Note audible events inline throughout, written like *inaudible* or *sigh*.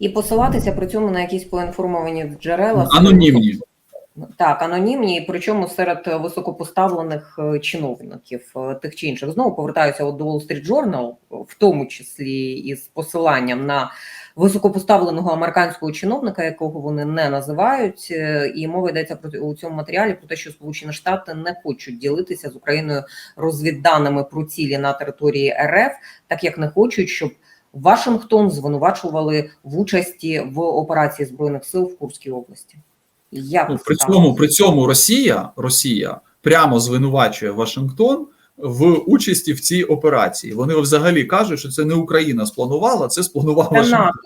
І посилатися при цьому на якісь поінформовані джерела. Анонімні. Так, анонімні, причому серед високопоставлених е, чиновників е, тих чи інших. Знову повертаюся от до Wall Street Journal, в тому числі із посиланням на високопоставленого американського чиновника, якого вони не називають, Е, і мова йдеться про у цьому матеріалі про те, що Сполучені Штати не хочуть ділитися з Україною розвідданими про цілі на території РФ, так як не хочуть, щоб Вашингтон звинувачували в участі в операції збройних сил в Курській області. Як Ну, при цьому при цьому Росія Росія прямо звинувачує Вашингтон в участі в цій операції. Вони взагалі кажуть, що це не Україна спланувала, це спланував Це Вашингтон. НАТО.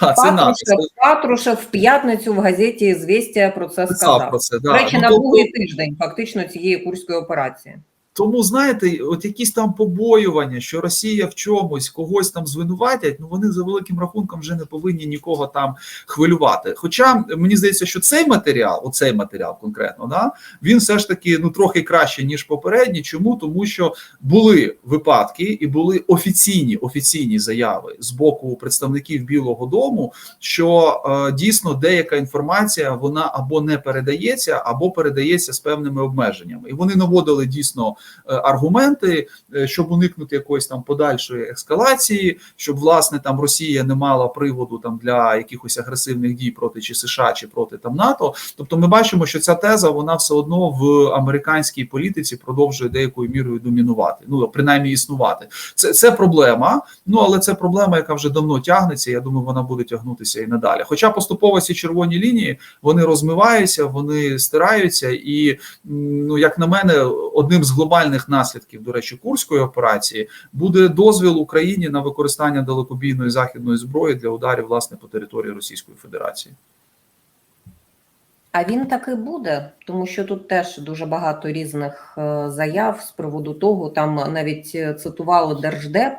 Да, це НАТО. Патрушев, Патрушев в п'ятницю в газеті «Звістя» про це сказав. про це. Да. речі, Ну, на тобто- другий тиждень фактично цієї курської операції. Тому знаєте, от якісь там побоювання, що Росія в чомусь когось там звинуватять, ну вони за великим рахунком вже не повинні нікого там хвилювати. Хоча мені здається, що цей матеріал, оцей матеріал конкретно, да, він все ж таки ну трохи краще ніж попередній. Чому? Тому що були випадки і були офіційні офіційні заяви з боку представників Білого Дому, що е, дійсно деяка інформація вона або не передається, або передається з певними обмеженнями, і вони наводили дійсно аргументи, е, щоб уникнути якоїсь там подальшої ескалації, щоб власне там Росія не мала приводу там для якихось агресивних дій проти чи США, чи проти там НАТО. Тобто, ми бачимо, що ця теза вона все одно в американській політиці продовжує деякою мірою домінувати, ну принаймні існувати. Це це проблема. Ну але це проблема, яка вже давно тягнеться. Я думаю, вона буде тягнутися і надалі. Хоча поступово ці червоні лінії вони розмиваються, вони стираються, і ну як на мене, одним з глобальних наслідків, до речі, курської операції буде дозвіл Україні на використання далекобійної західної зброї для ударів власне по території Російської Федерації. А він таки буде, тому що тут теж дуже багато різних е, заяв з приводу того. Там навіть е, цитували держдеп,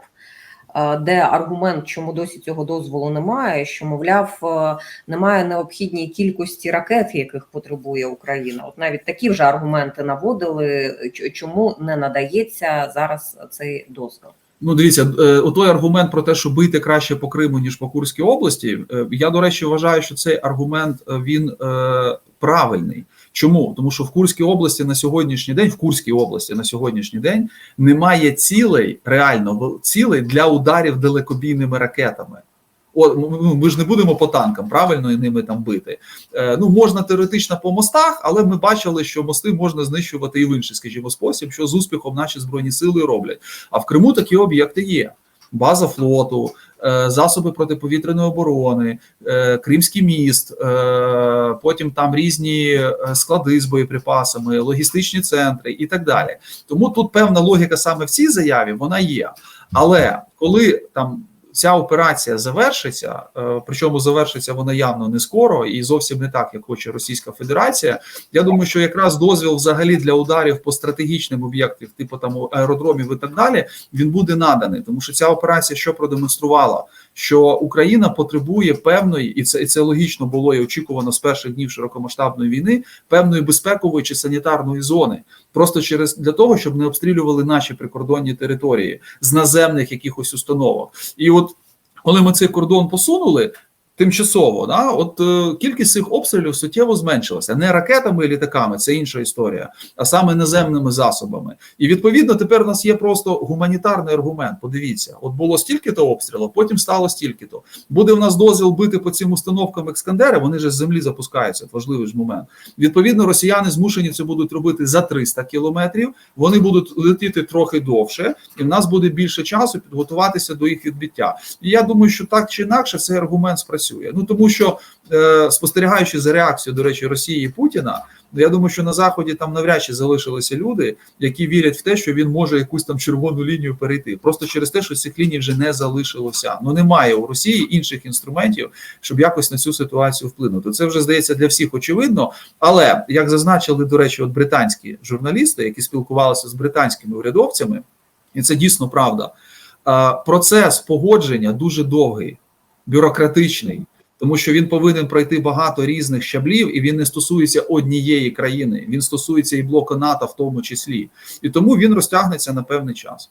де аргумент, чому досі цього дозволу немає, що мовляв е, немає необхідній кількості ракет, яких потребує Україна. От навіть такі вже аргументи наводили, чому не надається зараз цей дозвіл. Ну, дивіться, е, отой аргумент про те, що бити краще по Криму ніж по Курській області. е, Я до речі вважаю, що цей аргумент е, він е, правильний. Чому? Тому що в Курській області на сьогоднішній день, в Курській області на сьогоднішній день немає цілей, реально цілей для ударів далекобійними ракетами. От, ну, ми ж не будемо по танкам правильно і ними там бити. Е, ну можна теоретично по мостах, але ми бачили, що мости можна знищувати і в інший, скажімо, спосіб, що з успіхом наші збройні сили роблять. А в Криму такі об'єкти є: база флоту, засоби протиповітряної оборони, е, Кримський міст, е, потім там різні е, склади з боєприпасами, логістичні центри і так далі. Тому тут певна логіка саме в цій заяві вона є. Але коли там ця операція завершиться, е, причому завершиться вона явно не скоро і зовсім не так, як хоче Російська Федерація. Я думаю, що якраз дозвіл взагалі для ударів по стратегічним об'єктам, типу там аеродромів і так далі, він буде наданий, тому що ця операція що продемонструвала, що Україна потребує певної, і це і це логічно було і очікувано з перших днів широкомасштабної війни, певної безпекової чи санітарної зони, просто через для того, щоб не обстрілювали наші прикордонні території з наземних якихось установок. І от коли ми цей кордон посунули. Тимчасово, да, от е, кількість цих обстрілів суттєво зменшилася не ракетами і літаками, це інша історія, а саме наземними засобами. І відповідно тепер у нас є просто гуманітарний аргумент. Подивіться, от було стільки-то обстрілів, потім стало стільки-то. Буде в нас дозвіл бити по цим установкам Екскандери, вони ж з землі запускаються. Важливий ж момент. Відповідно, росіяни змушені це будуть робити за 300 кілометрів. Вони будуть летіти трохи довше, і в нас буде більше часу підготуватися до їх відбиття. І я думаю, що так чи інакше цей аргумент спрацює. Ну тому що е, спостерігаючи за реакцією, до речі, Росії і Путіна, я думаю, що на заході там навряд чи залишилися люди, які вірять в те, що він може якусь там червону лінію перейти, просто через те, що цих ліній вже не залишилося. Ну немає у Росії інших інструментів, щоб якось на цю ситуацію вплинути. Це вже здається для всіх очевидно. Але як зазначили, до речі, от британські журналісти, які спілкувалися з британськими урядовцями, і це дійсно правда. е, Процес погодження дуже довгий, бюрократичний, тому що він повинен пройти багато різних щаблів, і він не стосується однієї країни, він стосується і блоку НАТО, в тому числі, і тому він розтягнеться на певний час.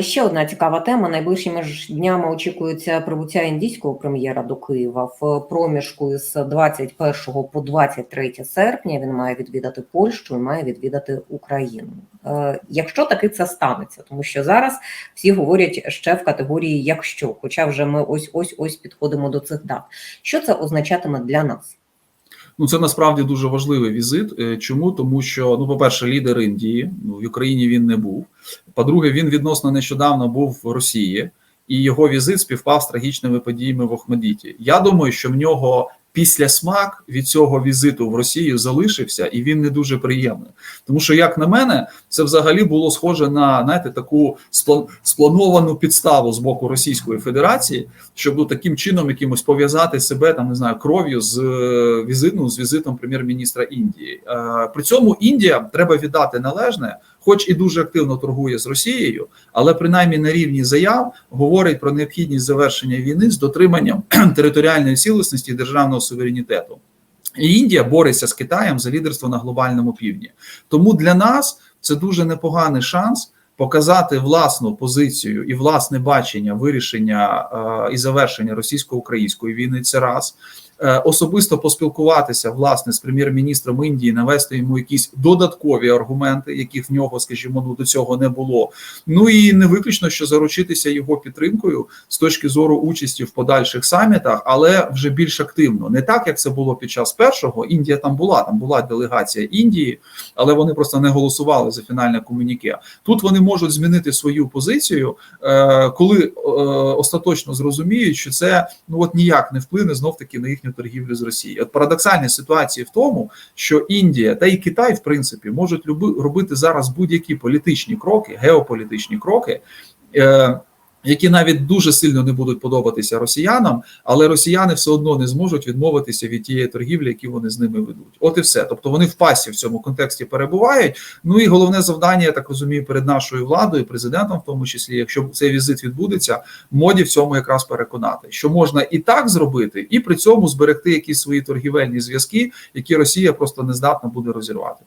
Ще одна цікава тема. Найближчими ж днями очікується прибуття індійського прем'єра до Києва в проміжку з 21 по 23 серпня. Він має відвідати Польщу і має відвідати Україну. Е, Якщо таки це станеться, тому що зараз всі говорять ще в категорії якщо, хоча вже ми ось ось ось підходимо до цих дат. Що це означатиме для нас? Ну, це насправді дуже важливий візит. Е, Чому? Тому що, ну, по-перше, лідер Індії ну, в Україні він не був. По-друге, він відносно нещодавно був в Росії, і його візит співпав з трагічними подіями в Охмадіті. Я думаю, що в нього після смак від цього візиту в Росію залишився, і він не дуже приємний. Тому що, як на мене, це взагалі було схоже на знаєте, таку сплан- сплановану підставу з боку Російської Федерації, щоб ну, таким чином якимось пов'язати себе там не знаю кров'ю з е, візитом з візитом прем'єр-міністра Індії. Е, При цьому Індія треба віддати належне, хоч і дуже активно торгує з Росією, але принаймні на рівні заяв говорить про необхідність завершення війни з дотриманням *clears throat* територіальної цілісності і державного суверенітету. І Індія бореться з Китаєм за лідерство на глобальному півдні. Тому для нас це дуже непоганий шанс показати власну позицію і власне бачення вирішення е, і завершення російсько-української війни. Це раз Е, особисто поспілкуватися власне з прем'єр-міністром Індії, навести йому якісь додаткові аргументи, яких в нього, скажімо, ну до цього не було. Ну і не виключно, що заручитися його підтримкою з точки зору участі в подальших самітах, але вже більш активно, не так як це було під час першого. Індія там була, там була делегація Індії, але вони просто не голосували за фінальне комуніке. Тут вони можуть змінити свою позицію, е, коли е, остаточно зрозуміють, що це ну от ніяк не вплине знов таки на їхню торгівлю з Росією. От парадоксальна ситуація в тому, що Індія та і Китай, в принципі, можуть робити зараз будь-які політичні кроки, геополітичні кроки. Е, які навіть дуже сильно не будуть подобатися росіянам, але росіяни все одно не зможуть відмовитися від тієї торгівлі, які вони з ними ведуть. От і все. Тобто вони в пасі в цьому контексті перебувають. Ну і головне завдання, я так розумію, перед нашою владою, президентом, в тому числі, якщо цей візит відбудеться, моді в цьому якраз переконати, що можна і так зробити, і при цьому зберегти якісь свої торгівельні зв'язки, які Росія просто не здатна буде розірвати.